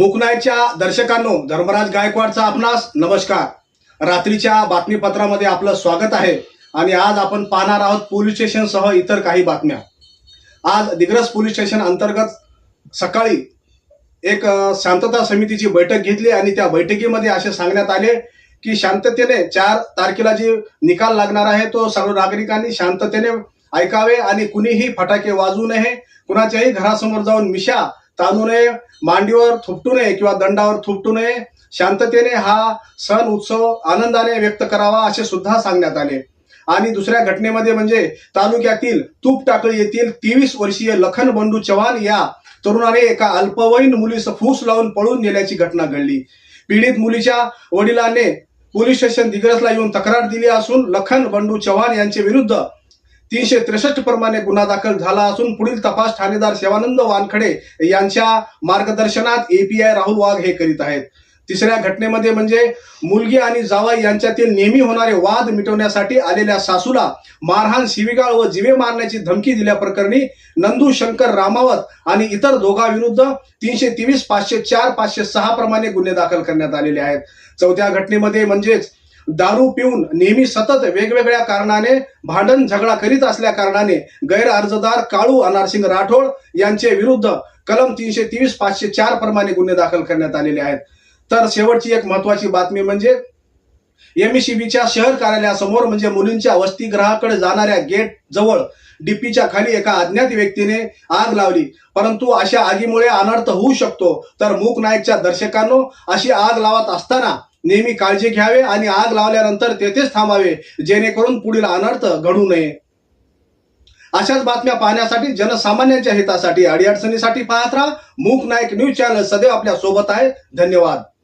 मुकनायच्या दर्शकांनो धर्मराज गायकवाडचा आपणास नमस्कार. रात्रीच्या बातमीपत्रामध्ये आपलं स्वागत आहे आणि आज आपण पाहणार आहोत पोलीस स्टेशनसह इतर काही बातम्या. आज दिग्रस पोलीस स्टेशन अंतर्गत सकाळी एक शांतता समितीची बैठक घेतली आणि त्या बैठकीमध्ये असे सांगण्यात आले की शांततेने चार तारखेला जे निकाल लागणार आहे तो सर्व नागरिकांनी शांततेने ऐकावे आणि कुणीही फटाके वाजू नये. कुणाच्याही घरासमोर जाऊन मिशा ताणू नये मांडीवर थुपटू नये किंवा दंडावर थुपटू नये. शांततेने हा सण उत्सव आनंदाने व्यक्त करावा असे सुद्धा सांगण्यात आले. आणि दुसऱ्या घटनेमध्ये म्हणजे तालुक्यातील तूप टाकळी येथील तेवीस वर्षीय लखन बंडू चव्हाण या तरुणाने एका अल्पवयीन मुलीस फूस लावून पळून गेल्याची घटना घडली. पीडित मुलीच्या वडिलांनी पोलीस स्टेशन दिग्रसला येऊन तक्रार दिली असून लखन बंडू चव्हाण यांच्या विरुद्ध तीनशे त्रेसष्ट प्रमाणे गुन्हा दाखल झाला असून पुढील तपास ठाणेदार शिवानंद वानखडे यांच्या मार्गदर्शनात एपीआय राहुल वाघ हे करीत आहेत. तिसऱ्या घटनेमध्ये म्हणजे मुलगी आणि जावाई यांच्यातील नेहमी होणारे वाद मिटवण्यासाठी आलेल्या सासूला मारहाण शिविगाळ व जिवे मारण्याची धमकी दिल्याप्रकरणी नंदू शंकर रामावत आणि इतर दोघांविरुद्ध तीनशे तेवीस पाचशे चार पाचशे सहा प्रमाणे गुन्हे दाखल करण्यात आलेले आहेत. चौथ्या घटनेमध्ये म्हणजेच दारू पिऊन नेहमी सतत वेगवेगळ्या कारणाने भांडण झगडा करीत असल्या कारणाने गैरअर्जदार काळू अनारसिंग राठोड यांचे विरुद्ध कलम तीनशे तेवीस पाचशे चार प्रमाणे गुन्हे दाखल करण्यात आलेले आहेत. तर शेवटची एक महत्वाची बातमी म्हणजे एमईसीबीच्या शहर कार्यालयासमोर म्हणजे मुलींच्या वसतिगृहाकडे जाणाऱ्या गेट जवळ डीपीच्या खाली एका अज्ञात व्यक्तीने आग लावली. परंतु अशा आगीमुळे अनर्थ होऊ शकतो. तर मूक नायकच्या दर्शकांनो अशी आग लावत असताना नेहमी काळजी घ्यावे आणि आग लावल्यानंतर तेथेच थांबावे जेणेकरून पुढील अनर्थ घडू नये. अशाच बातम्या पाहण्यासाठी जनसामान्यांच्या हितासाठी अडीअडचणीसाठी पाहत राहा. मूक नायक न्यूज चॅनल सदैव आपल्यासोबत आहे. धन्यवाद.